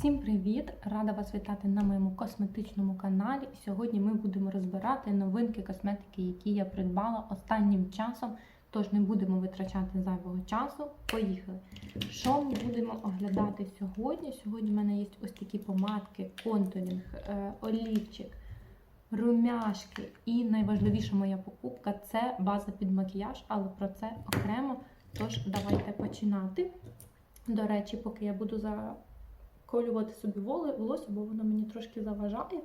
Всім привіт! Рада вас вітати на моєму косметичному каналі. Сьогодні ми будемо розбирати новинки косметики, які я придбала останнім часом. Тож не будемо витрачати зайвого часу. Поїхали! Що ми будемо оглядати сьогодні? Сьогодні в мене є ось такі помадки, контурінг, е, олівчик, румяшки. І найважливіша моя покупка це база під макіяж, але про це окремо. Тож, давайте починати. До речі, поки я буду заколювати собі волосся, бо воно мені трошки заважає.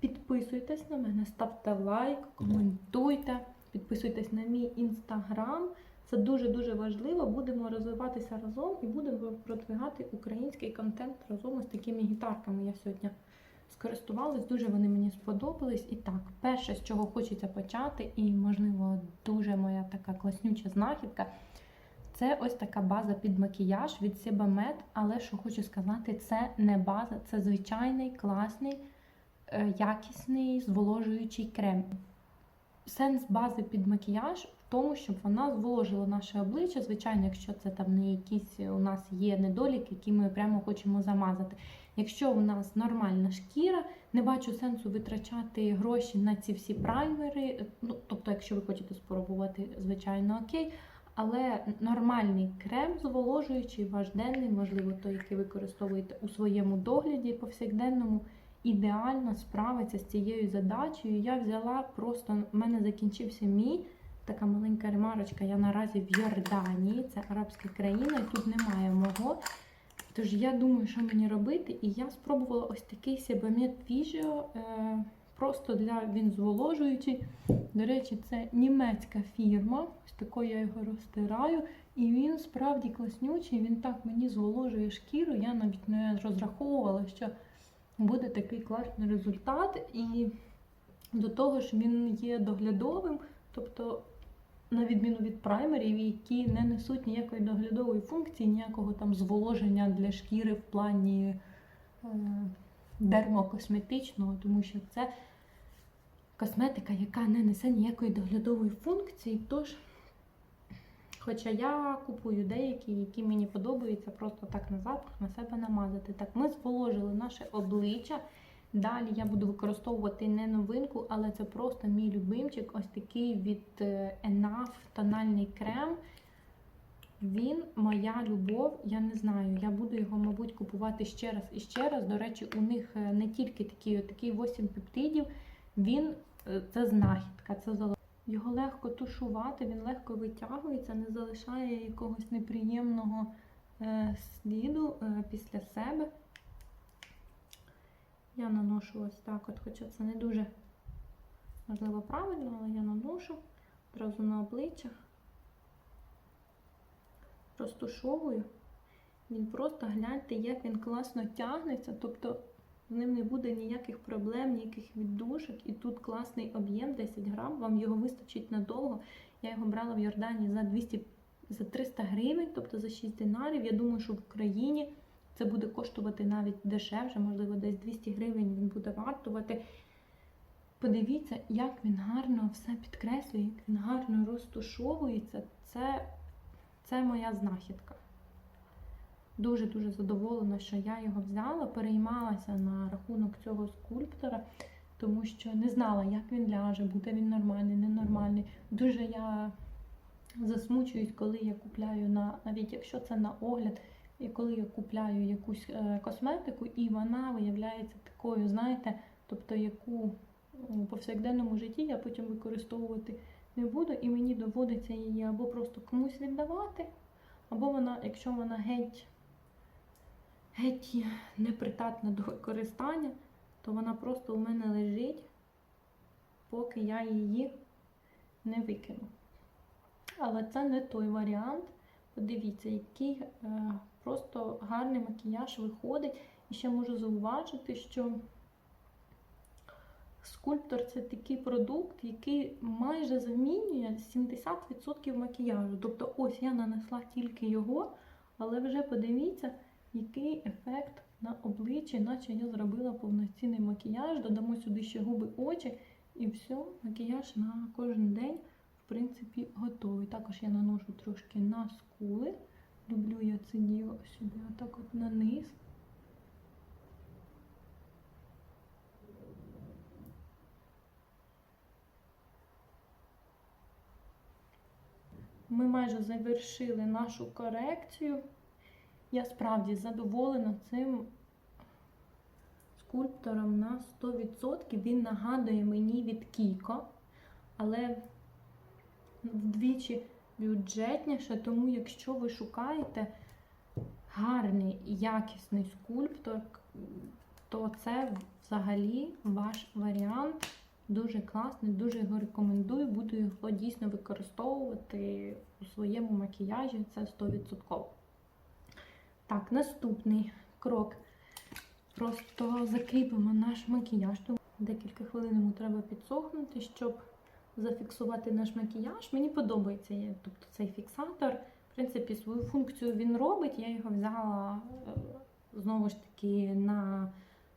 Підписуйтесь на мене, ставте лайк, коментуйте, підписуйтесь на мій інстаграм. Це дуже-дуже важливо. Будемо розвиватися разом і будемо продвигати український контент разом з такими гітарками. Я сьогодні скористувалась, дуже вони мені сподобались. І так, перше, з чого хочеться почати, і, можливо, дуже моя така класнюча знахідка. Це ось така база під макіяж від Sebamed, але що хочу сказати, це не база, це звичайний класний, е, якісний зволожуючий крем. Сенс бази під макіяж в тому, щоб вона зволожила наше обличчя. Звичайно, якщо це там не якісь у нас є недоліки, які ми прямо хочемо замазати. Якщо у нас нормальна шкіра, не бачу сенсу витрачати гроші на ці всі праймери. Ну, тобто, якщо ви хочете спробувати, звичайно, окей. Але нормальний крем зволожуючий, важденний, можливо, той, який використовуєте у своєму догляді повсякденному, ідеально справиться з цією задачею. Я взяла просто, в мене закінчився мій така маленька ремарочка. Я наразі в Йорданії, це арабська країна, і тут немає мого. Тож я думаю, що мені робити. І я спробувала ось такий Sebamed Visio, е, просто для він зволожуючий. До речі, це німецька фірма. Ось такою я його розтираю. І він справді класнючий, він так мені зволожує шкіру. Я навіть не розраховувала, що буде такий класний результат. І до того ж він є доглядовим, тобто, на відміну від праймерів, які не несуть ніякої доглядової функції, ніякого там зволоження для шкіри в плані е, дермокосметичного, тому що це косметика, яка не несе ніякої доглядової функції. Тож, хоча я купую деякі, які мені подобаються, просто так на запах на себе намазати. Так, ми зволожили наше обличчя. Далі я буду використовувати не новинку, але це просто мій любимчик, ось такий від е, Enough тональний крем. Він моя любов, я не знаю. Я буду його, мабуть, купувати ще раз і ще раз. До речі, у них е, не тільки такі, такі 8 пептидів, він е, це знахідка, це золото. Його легко тушувати, він легко витягується, не залишає якогось неприємного е, сліду е, після себе. Я наношу ось так, от, хоча це не дуже можливо правильно, але я наношу одразу на обличчя, розтушовую. Він просто гляньте, як він класно тягнеться, тобто з ним не буде ніяких проблем, ніяких віддушок. І тут класний об'єм, 10 грам, вам його вистачить надовго. Я його брала в Йордані за 200, за 300 гривень, тобто за 6 динарів. Я думаю, що в Україні це буде коштувати навіть дешевше, можливо, десь 200 гривень він буде вартувати. Подивіться, як він гарно все підкреслює, як він гарно розтушовується. Це, це моя знахідка. Дуже-дуже задоволена, що я його взяла, переймалася на рахунок цього скульптора, тому що не знала, як він ляже, буде він нормальний, ненормальний. Дуже я засмучуюсь, коли я купляю на, навіть якщо це на огляд, і коли я купляю якусь е, косметику, і вона виявляється такою, знаєте, тобто яку у повсякденному житті я потім використовувати не буду, і мені доводиться її або просто комусь віддавати, або вона, якщо вона геть, геть непридатна до використання, то вона просто у мене лежить, поки я її не викину. Але це не той варіант. Подивіться, який е, просто гарний макіяж виходить. І ще можу зауважити, що скульптор це такий продукт, який майже замінює 70% макіяжу. Тобто, ось я нанесла тільки його, але вже подивіться, який ефект на обличчі, наче я зробила повноцінний макіяж. Додамо сюди ще губи, очі, і все, макіяж на кожен день в принципі, готовий. Також я наношу трошки на скули. Люблю я це діло сюди, отак от на низ. Ми майже завершили нашу корекцію. Я справді задоволена цим скульптором на 100%. Він нагадує мені від Кіко, але вдвічі бюджетніше, тому якщо ви шукаєте гарний і якісний скульптор, то це взагалі ваш варіант. Дуже класний, дуже його рекомендую. Буду його дійсно використовувати у своєму макіяжі, це 100%. Так, наступний крок. Просто закріпимо наш макіяж. Тому Декілька хвилин йому треба підсохнути, щоб зафіксувати наш макіяж. Мені подобається тобто, цей фіксатор. В принципі, свою функцію він робить. Я його взяла е, знову ж таки на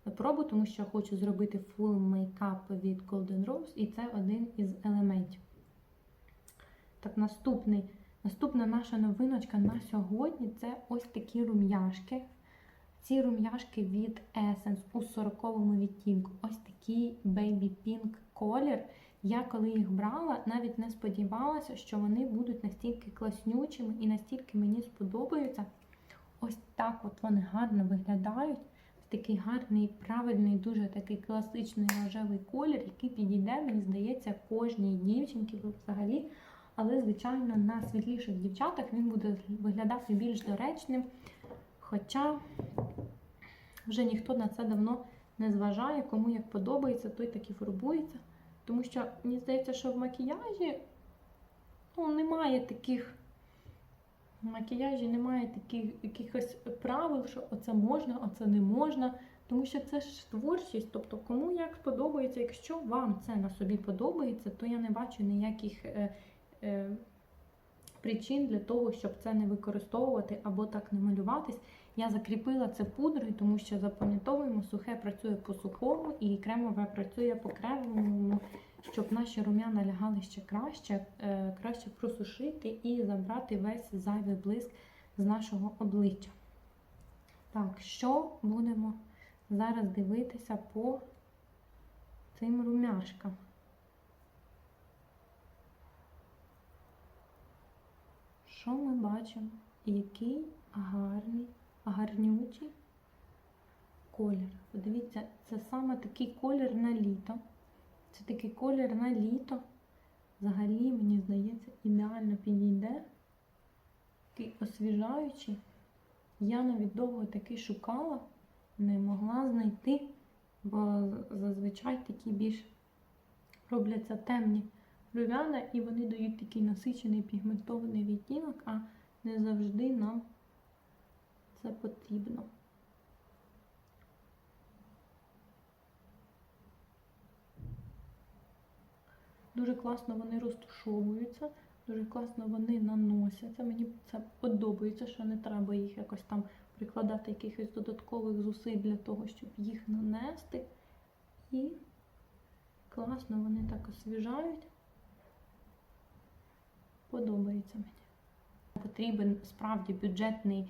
пробу, тому що хочу зробити full мейкап від Golden Rose, і це один із елементів. Так, наступний, наступна наша новиночка на сьогодні це ось такі рум'яшки. Ці рум'яшки від Essence у 40 відтінку. Ось такий baby pink колір. Я коли їх брала, навіть не сподівалася, що вони будуть настільки класнючими і настільки мені сподобаються. Ось так от вони гарно виглядають. Такий гарний, правильний, дуже такий класичний рожевий колір, який підійде, мені здається, кожній дівчинці взагалі. Але, звичайно, на світліших дівчатах він буде виглядати більш доречним. Хоча вже ніхто на це давно не зважає, кому як подобається, той так і фарбується. Тому що мені здається, що в макіяжі ну, немає таких. В макіяжі немає таких якихось правил, що оце можна, оце не можна. Тому що це ж творчість. Тобто, кому як подобається, якщо вам це на собі подобається, то я не бачу ніяких е, е, причин для того, щоб це не використовувати або так не малюватись. Я закріпила це пудрою, тому що запам'ятовуємо, сухе працює по сухому і кремове працює по кремовому, щоб наші рум'яна лягали ще краще, е, краще просушити і забрати весь зайвий блиск з нашого обличчя. Так, що будемо зараз дивитися по цим румяшкам? Що ми бачимо? Який гарний, гарнючий колір. Подивіться, це саме такий колір на літо. Це такий колір на літо. Взагалі, мені здається, ідеально підійде. Такий освіжаючий. Я навіть довго такий шукала, не могла знайти, бо зазвичай такі більш робляться темні румяна, і вони дають такий насичений пігментований відтінок, а не завжди нам це потрібно. Дуже класно вони розтушовуються, дуже класно вони наносяться. Мені це подобається, що не треба їх якось там прикладати якихось додаткових зусиль для того, щоб їх нанести. І класно вони так освіжають. Подобається мені. Потрібен справді бюджетний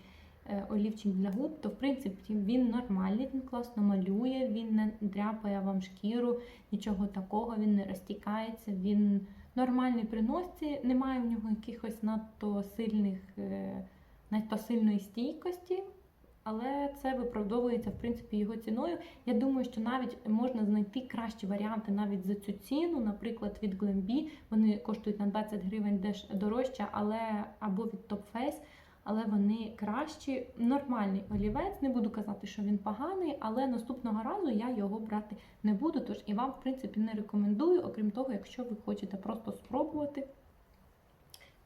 олівчик для губ, то в принципі він нормальний, він класно малює, він не дряпає вам шкіру, нічого такого, він не розтікається, він нормальний при носці, немає в нього якихось надто сильних, е, надто сильної стійкості. Але це виправдовується в принципі його ціною. Я думаю, що навіть можна знайти кращі варіанти навіть за цю ціну, наприклад, від Glambi. Вони коштують на 20 гривень дорожче, але або від Top Face, але вони кращі. Нормальний олівець. Не буду казати, що він поганий, але наступного разу я його брати не буду. Тож і вам, в принципі, не рекомендую, окрім того, якщо ви хочете просто спробувати,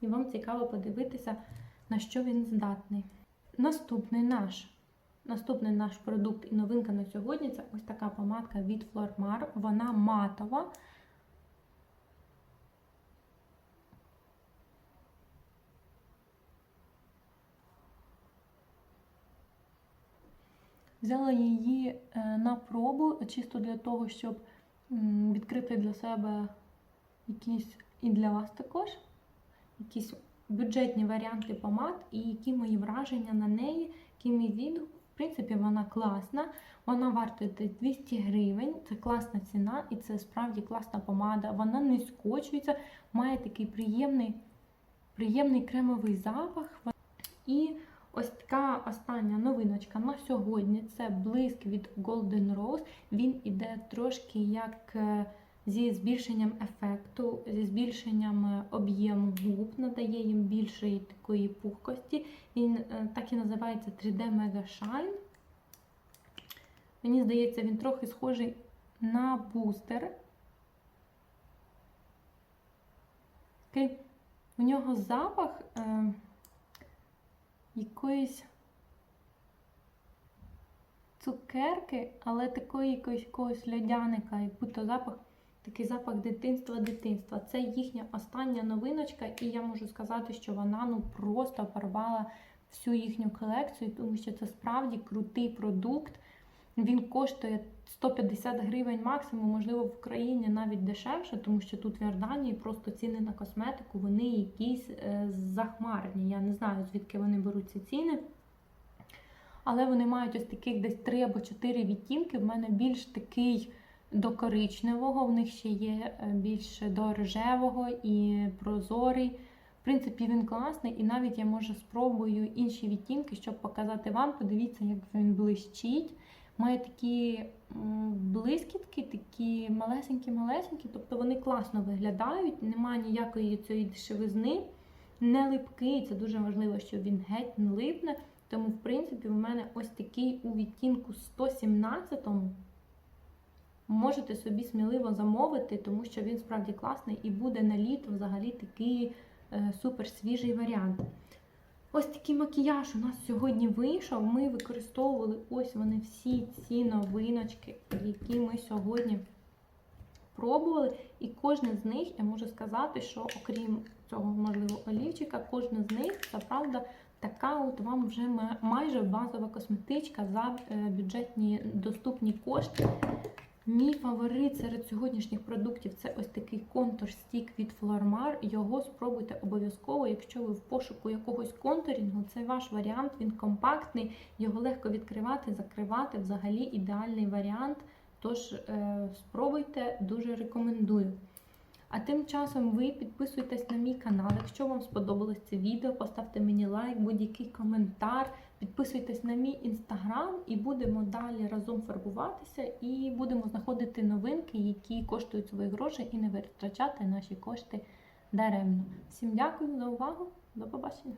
і вам цікаво подивитися, на що він здатний. Наступний наш наступний наш продукт і новинка на сьогодні це ось така помадка від Flormar. Вона матова. Взяла її е, на пробу, чисто для того, щоб відкрити для себе якісь і для вас також якісь бюджетні варіанти помад і які мої враження на неї, який мій відгук. В принципі, вона класна, вона вартує 200 гривень. Це класна ціна і це справді класна помада. Вона не скочується, має такий приємний приємний кремовий запах. І ось така остання новиночка на сьогодні це блиск від Golden Rose. Він іде трошки як е, зі збільшенням ефекту, зі збільшенням е, об'єму губ, надає їм більшої такої пухкості. Він е, так і називається 3D Mega Shine. Мені здається, він трохи схожий на бустер. У нього запах якоїсь цукерки, але такої якоїсь якогось льодяника, як будто запах, такий запах дитинства, дитинства. Це їхня остання новиночка, і я можу сказати, що вона ну просто порвала всю їхню колекцію, тому що це справді крутий продукт. Він коштує 150 гривень максимум, можливо, в Україні навіть дешевше, тому що тут в Йорданії просто ціни на косметику, вони якісь е, захмарні. Я не знаю, звідки вони беруть ці ціни. Але вони мають ось таких десь 3 або 4 відтінки. В мене більш такий до коричневого, в них ще є е, більш до рожевого і прозорий. В принципі, він класний, і навіть я може спробую інші відтінки, щоб показати вам. Подивіться, як він блищить. Має такі блискітки, такі малесенькі-малесенькі, тобто вони класно виглядають, немає ніякої цієї дешевизни, не липкий. Це дуже важливо, щоб він геть не липне. Тому, в принципі, в мене ось такий у відтінку 117 можете собі сміливо замовити, тому що він справді класний і буде на літо взагалі такий е, супер свіжий варіант. Ось такий макіяж у нас сьогодні вийшов. Ми використовували ось вони всі ці новиночки, які ми сьогодні пробували. І кожне з них, я можу сказати, що окрім цього, можливо, олівчика, кожне з них, це правда, така от вам вже майже базова косметичка за е, бюджетні доступні кошти. Мій фаворит серед сьогоднішніх продуктів це ось такий контур стік від Flormar. Його спробуйте обов'язково, якщо ви в пошуку якогось контурінгу, це ваш варіант, він компактний, його легко відкривати, закривати. Взагалі ідеальний варіант. Тож е, спробуйте, дуже рекомендую. А тим часом ви підписуйтесь на мій канал. Якщо вам сподобалось це відео, поставте мені лайк, будь-який коментар. Підписуйтесь на мій інстаграм і будемо далі разом фарбуватися і будемо знаходити новинки, які коштують свої гроші, і не витрачати наші кошти даремно. Всім дякую за увагу. До побачення!